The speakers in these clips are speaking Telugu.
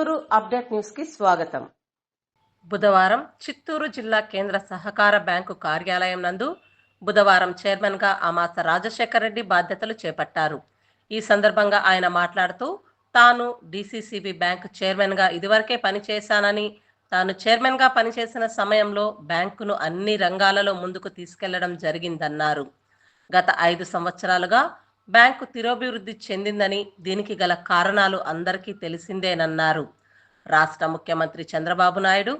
చిత్తూరు అప్డేట్ న్యూస్కి స్వాగతం. బుధవారం చిత్తూరు జిల్లా కేంద్ర సహకార బ్యాంకు కార్యాలయం నందు బుధవారం చైర్మన్గా అమాస రాజశేఖర రెడ్డి బాధ్యతలు చేపట్టారు. ఈ సందర్భంగా ఆయన మాట్లాడుతూ తాను డిసిసిబి బ్యాంకు చైర్మన్గా ఇదివరకే పనిచేశానని తాను చైర్మన్గా పనిచేసిన సమయంలో బ్యాంకును అన్ని రంగాలలో ముందుకు తీసుకెళ్ళడం జరిగిందన్నారు. గత ఐదు సంవత్సరాలుగా బ్యాంకు తిరోభివృద్ధి చెందిందని దీనికి గల కారణాలు అందరికీ తెలిసిందేనన్నారు. రాష్ట్ర ముఖ్యమంత్రి చంద్రబాబు నాయుడు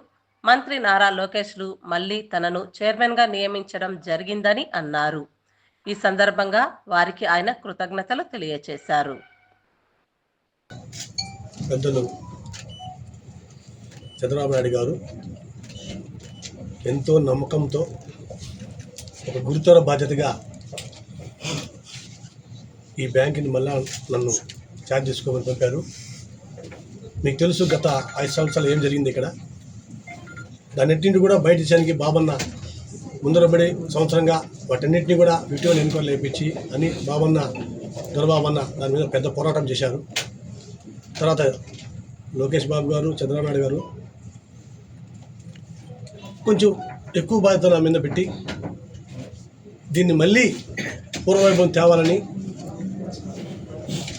మంత్రి నారా లోకేష్లు మళ్ళీ తనను చైర్మన్గా నియమించడం జరిగిందని అన్నారు. ఈ సందర్భంగా వారికి ఆయన కృతజ్ఞతలు తెలియజేశారు పెద్దలు చంద్రబాబు నాయుడు గారు ఎంతో నమ్మకంతో ఒక గురుతర బాధ్యతగా ఈ బ్యాంకుని మళ్ళా నన్ను ఛార్జ్ చేసుకోమని పంపారు. మీకు తెలుసు గత ఐదు సంవత్సరాలు ఏం జరిగింది ఇక్కడ? దాన్నింటిని కూడా బయట చేయడానికి బాబన్న ముందరబడి సంవత్సరంగా వాటన్నింటినీ కూడా విటివల్ ఎన్నికలు వేయించి అని బాబన్న దొరబాబన్న దాని మీద పెద్ద పోరాటం చేశారు. తర్వాత లోకేష్ బాబు గారు చంద్రబాబు గారు కొంచెం ఎక్కువ బాధ్యత నా మీద పెట్టి దీన్ని మళ్ళీ పూర్వవైభవం తేవాలని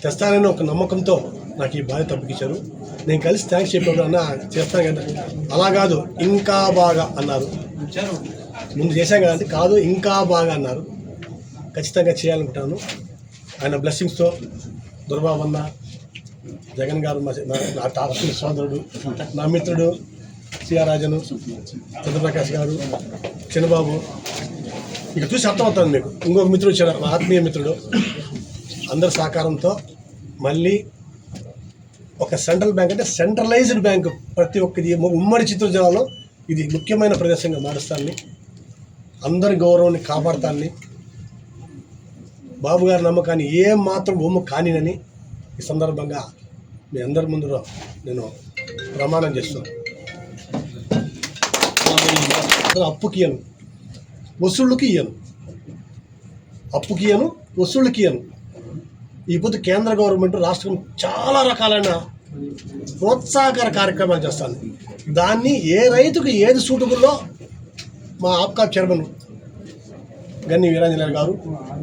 తెస్తానని ఒక నమ్మకంతో నాకు ఈ బాధ్యత అప్పగించారు. నేను కలిసి థ్యాంక్స్ చెప్పినప్పుడు అన్న చేస్తాను కదా. అలా కాదు ఇంకా బాగా అన్నారు. ముందు చేశాం కదంటే కాదు ఇంకా బాగా అన్నారు. ఖచ్చితంగా చేయాలనుకుంటాను. ఆయన బ్లెస్సింగ్స్తో దుర్బాబు అన్న జగన్ గారు మా నా- తారసు సోదరుడు నా మిత్రుడు సిఆర్ రాజను చంద్రప్రకాష్ గారు చిన్నబాబు. ఇక చూసి అర్థమవుతుంది మీకు. ఇంకొక మిత్రుడు వచ్చారు ఆత్మీయ మిత్రుడు. అందరి సహకారంతో మళ్ళీ ఒక సెంట్రల్ బ్యాంక్ అంటే సెంట్రలైజ్డ్ బ్యాంక్ ప్రతి ఒక్కది ఉమ్మడి చిత్తూరు జిల్లాలో ఇది ముఖ్యమైన ప్రదేశంగా మారుస్తాన్ని. అందరి గౌరవాన్ని కాపాడతాన్ని. బాబు గారి నమ్మకాన్ని ఏ మాత్రం ఒమ్ము కానినని ఈ సందర్భంగా మీ అందరి ముందు నేను ప్రమాణం చేస్తున్నాను అప్పుకి ఇయ్యను. వసూళ్ళకి ఇయ్యను. అప్పుకి ఇయ్యను వసూళ్ళకి ఇయ్యను. ఈ పొద్దు కేంద్ర గవర్నమెంట్ రాష్ట్రం చాలా రకాలైన ప్రోత్సాహకర కార్యక్రమాలు చేస్తాను దాన్ని ఏ రైతుకు ఏది సూటబుల్లో మా ఆప్కా చైర్మన్ గన్ని వీరాంజనేయులు గారు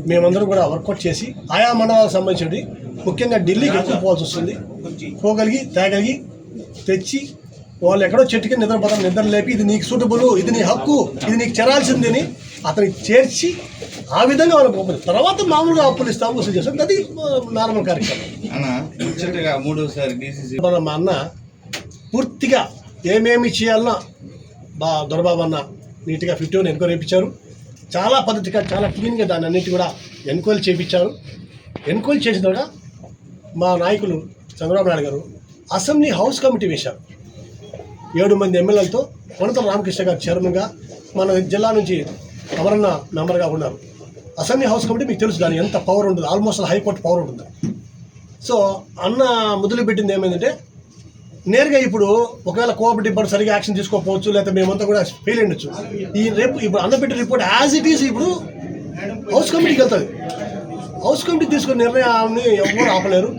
మేమందరం కూడా వర్కౌట్ చేసి ఆయా మండలాలకు సంబంధించి ముఖ్యంగా ఢిల్లీకి ఎక్కువ పోవాల్సి వస్తుంది. పోగలిగి తేగలిగి తెచ్చి వాళ్ళు ఎక్కడో చెట్టుకి నిద్రపోతాం నిద్ర లేపి ఇది నీకు సూటబుల్ ఇది నీ హక్కు ఇది నీకు చేరాల్సిందని అతనికి చేర్చి ఆ విధంగా వాళ్ళకి పంపుతాం తర్వాత మామూలుగా అప్పులు ఇస్తాం వసూలు చేస్తాం. అది నార్మల్ కార్యక్రమం. మూడోసారి మన మా అన్న పూర్తిగా ఏమేమి చేయాలన్నా బా దొరబాబు అన్న నీట్గా ఫిఫ్టీ వన్ ఎన్క్వైరీ చేయించారు. చాలా పద్ధతిగా చాలా క్లీన్గా దాన్ని అన్నిటి కూడా ఎన్క్వైరీ చేయించారు. ఎన్క్వైరీ చేసిన తర్వాత మా నాయకులు చంద్రబాబు నాయుడు గారు అసెంబ్లీ హౌస్ కమిటీ వేశారు. ఏడు మంది ఎమ్మెల్యేలతో కొనతల రామకృష్ణ గారు చైర్మన్గా మన జిల్లా నుంచి అమరన్న మెంబర్గా ఉన్నారు. అసెంబ్లీ హౌస్ కమిటీ మీకు తెలుసు దాని ఎంత పవర్ ఉంటుంది. ఆల్మోస్ట్ హైకోర్టు పవర్ ఉంటుంది. సో అన్న మొదలు పెట్టింది ఏమైందంటే నేరుగా ఇప్పుడు ఒకవేళ కోఆపరేటివ్ బోర్డు సరిగా యాక్షన్ తీసుకోకపోవచ్చు లేకపోతే మేమంతా కూడా ఫెయిల్ ఉండొచ్చు ఈ రేపు ఇప్పుడు అన్న పెట్టిన రిపోర్ట్ యాజ్ ఇట్ ఈస్ ఇప్పుడు హౌస్ కమిటీకి వెళ్తుంది. హౌస్ కమిటీ తీసుకున్న నిర్ణయాన్ని ఎవరు ఆపలేరు.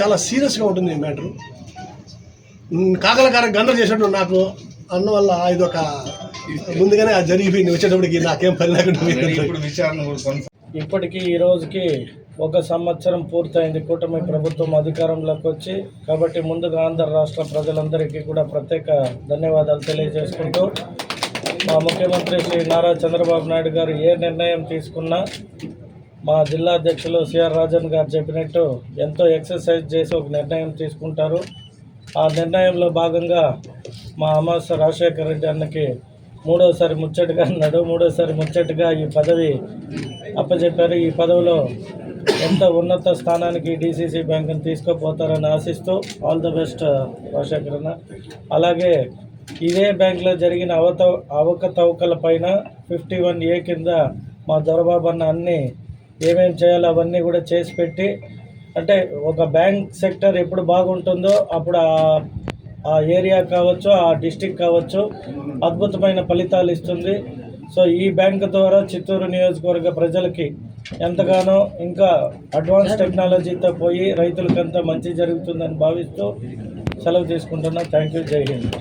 చాలా సీరియస్గా ఉంటుంది ఈ మ్యాటరు కాకలకార గందర చేసినట్టు నాకు. అన్న వల్ల ఇది ఒక ముందుగానే అది జరిగిపోయింది వచ్చేటప్పటికి నాకేం పని లేకుండా ఇప్పటికీ ఈ రోజుకి ఒక సంవత్సరం పూర్తయింది. కూటమి ప్రభుత్వం అధికారంలోకి వచ్చి కాబట్టి ముందుగా ఆంధ్ర రాష్ట్ర ప్రజలందరికీ కూడా ప్రత్యేక ధన్యవాదాలు తెలియజేసుకుంటూ మా ముఖ్యమంత్రి శ్రీ నారా చంద్రబాబు నాయుడు గారు ఏ నిర్ణయం తీసుకున్నా మా జిల్లా అధ్యక్షులు సిఆర్ రాజన్ గారు చెప్పినట్టు ఎంతో ఎక్సర్సైజ్ చేసి ఒక నిర్ణయం తీసుకుంటారు. ఆ నిర్ణయంలో భాగంగా మా అమాస రాజశేఖర రెడ్డి అన్నకి మూడోసారి ముచ్చటగా అన్నాడు మూడోసారి ముచ్చటగా ఈ పదవి అప్పచెప్పారు. ఈ పదవిలో ఎంత ఉన్నత స్థానానికి డీసీసీ బ్యాంకును తీసుకుపోతారని ఆశిస్తూ ఆల్ ద బెస్ట్ రాజశేఖర్ అలాగే ఇదే బ్యాంకులో జరిగిన అవత అవకతవకల పైన ఫిఫ్టీ వన్ ఏ కింద మా దొరబాబు అన్న అన్ని ఏమేం చేయాలో అవన్నీ కూడా చేసి పెట్టి అంటే ఒక బ్యాంక్ సెక్టర్ ఎప్పుడు బాగుంటుందో అప్పుడు ఆ ఏరియా కావచ్చు ఆ డిస్టిక్ కావచ్చు అద్భుతమైన ఫలితాలు ఇస్తుంది. సో ఈ బ్యాంక్ ద్వారా చిత్తూరు నియోజకవర్గ ప్రజలకి ఎంతగానో ఇంకా అడ్వాన్స్ టెక్నాలజీతో పోయి రైతులకంతా మంచి జరుగుతుందని భావిస్తూ సెలవు తీసుకుంటున్నా. థ్యాంక్ యూ జై హింద్.